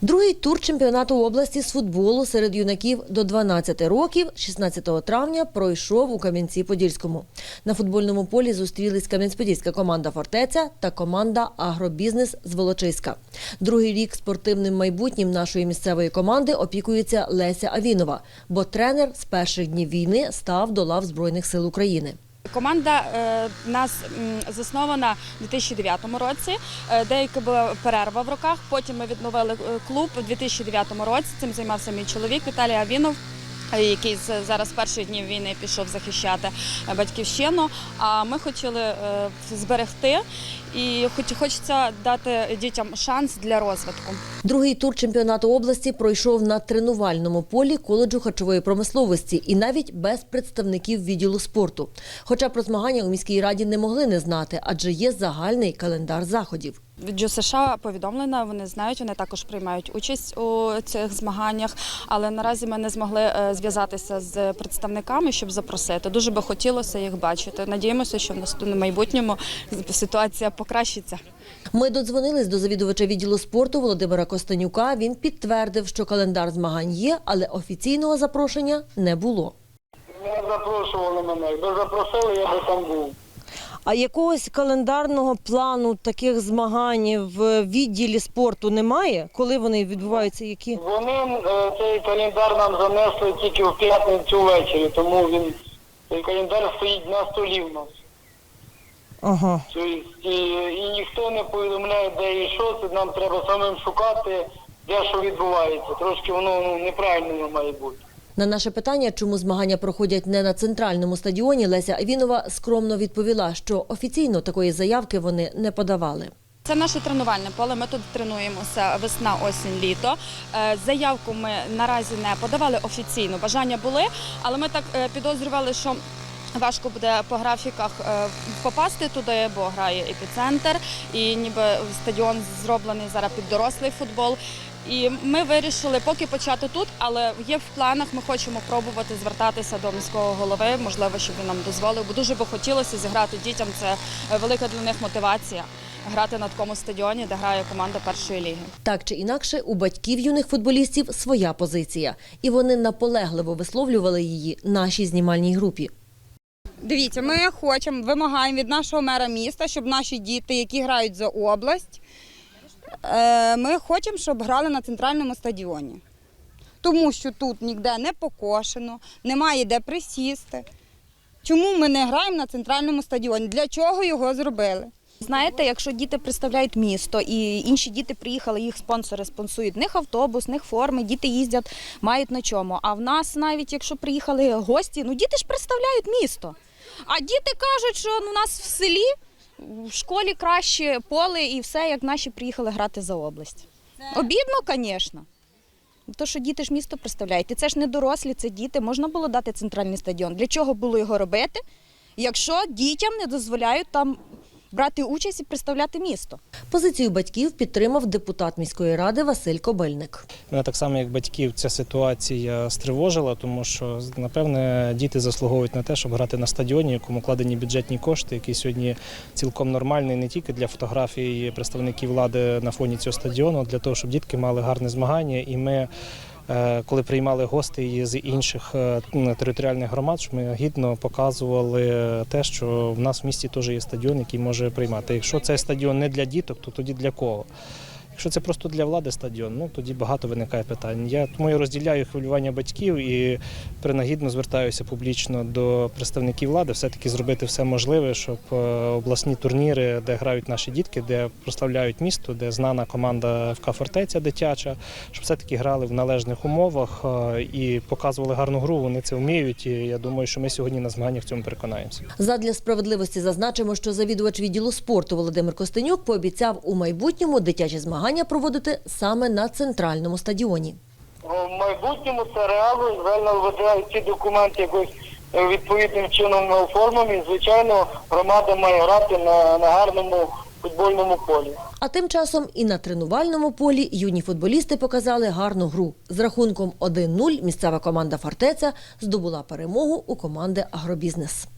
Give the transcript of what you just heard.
Другий тур чемпіонату області з футболу серед юнаків до 12 років 16 травня пройшов у Кам'янці-Подільському. На футбольному полі зустрілись Кам'янець-Подільська команда «Фортеця» та команда «Агробізнес» з Волочиська. Другий рік спортивним майбутнім нашої місцевої команди опікується Леся Авінова, бо тренер з перших днів війни став до лав Збройних сил України. Команда е, у нас м, заснована у 2009 році. Е, Деяка була перерва в роках. Потім ми відновили е, клуб у 2009 році. Цим займався мій чоловік Віталій Авінов. Який зараз з перших днів війни пішов захищати батьківщину. А ми хотіли е, зберегти і хоч хочеться дати дітям шанс для розвитку. Другий тур чемпіонату області пройшов на тренувальному полі коледжу харчової промисловості і навіть без представників відділу спорту. Хоча про змагання у міській раді не могли не знати, адже є загальний календар заходів. Від ДЮСШ повідомлено, вони знають, вони також приймають участь у цих змаганнях, але наразі ми не змогли е, зв'язатися з представниками, щоб запросити. Дуже би хотілося їх бачити. Надіємося, що в наступному майбутньому ситуація покращиться. Ми додзвонились до завідувача відділу спорту Володимира Костенюка. Він підтвердив, що календар змагань є, але офіційного запрошення не було. Не запрошували мене. Якби запросили, я би там був. А якогось календарного плану таких змагань в відділі спорту немає? Коли вони відбуваються? Які Вони е, цей календар нам занесли тільки в п'ятницю ввечері, тому він цей календар стоїть на столі в нас. ага. Тобто, і, і ніхто не повідомляє, де і що, це нам треба самим шукати, де що відбувається. Трошки воно ну, неправильно має бути. На наше питання, чому змагання проходять не на центральному стадіоні, Леся Авінова скромно відповіла, що офіційно такої заявки вони не подавали. Це наше тренувальне поле. Ми тут тренуємося весна, осінь, літо. Е, Заявку ми наразі не подавали офіційно. Бажання були, але ми так е, підозрювали, що. Важко буде по графіках е, попасти туди, бо грає епіцентр, і ніби стадіон зроблений зараз під дорослий футбол. І ми вирішили поки почати тут, але є в планах. Ми хочемо пробувати звертатися до міського голови, можливо, щоб він нам дозволив, бо дуже би хотілося зіграти дітям. Це е, велика для них мотивація грати на такому стадіоні, де грає команда першої ліги. Так чи інакше, у батьків юних футболістів своя позиція, і вони наполегливо висловлювали її нашій знімальній групі. Дивіться, ми хочемо, вимагаємо від нашого мера міста, щоб наші діти, які грають за область, ми хочемо, щоб грали на центральному стадіоні. Тому що тут ніде не покошено, немає де присісти. Чому ми не граємо на центральному стадіоні? Для чого його зробили? Знаєте, якщо діти представляють місто і інші діти приїхали, їх спонсори спонсують, них автобус, них форми, діти їздять, мають на чому. А в нас навіть якщо приїхали гості, ну діти ж представляють місто. А діти кажуть, що ну, у нас в селі, в школі краще поле і все, як наші приїхали грати за область. Обідно, звісно. То, що діти ж місто представляють. І це ж не дорослі, це діти. Можна було дати центральний стадіон. Для чого було його робити, якщо дітям не дозволяють там брати участь і представляти місто? Позицію батьків підтримав депутат міської ради Василь Кобельник. Мене так само, як батьків, ця ситуація стривожила, тому що напевне діти заслуговують на те, щоб грати на стадіоні, якому кладені бюджетні кошти, який сьогодні цілком нормальний не тільки для фотографій представників влади на фоні цього стадіону, а для того, щоб дітки мали гарне змагання. І ми, коли приймали гостей з інших е, територіальних громад, що ми гідно показували те, що в нас в місті теж є стадіон, який може приймати. Якщо цей стадіон не для діток, то тоді для кого? Якщо це просто для влади стадіон, ну тоді багато виникає питань. Я тому я розділяю хвилювання батьків і принагідно звертаюся публічно до представників влади, все-таки зробити все можливе, щоб е, обласні турніри, де грають наші дітки, де прославляють місто, де знана команда ФК Фортеця дитяча, щоб все-таки грали в належних умовах е, і показували гарну гру. Вони це вміють. І я думаю, що ми сьогодні на змаганнях в цьому переконаємося. Задля справедливості зазначимо, що завідувач відділу спорту Володимир Костенюк пообіцяв у майбутньому дитячі змагання проводити саме на центральному стадіоні. В майбутньому це реально реально видають ці документи якось е, відповідним чином оформлені. Звичайно, громада має грати на, на гарному футбольному полі. А тим часом і на тренувальному полі юні футболісти показали гарну гру. З рахунком 1-0 місцева команда «Фортеця» здобула перемогу у команди «Агробізнес».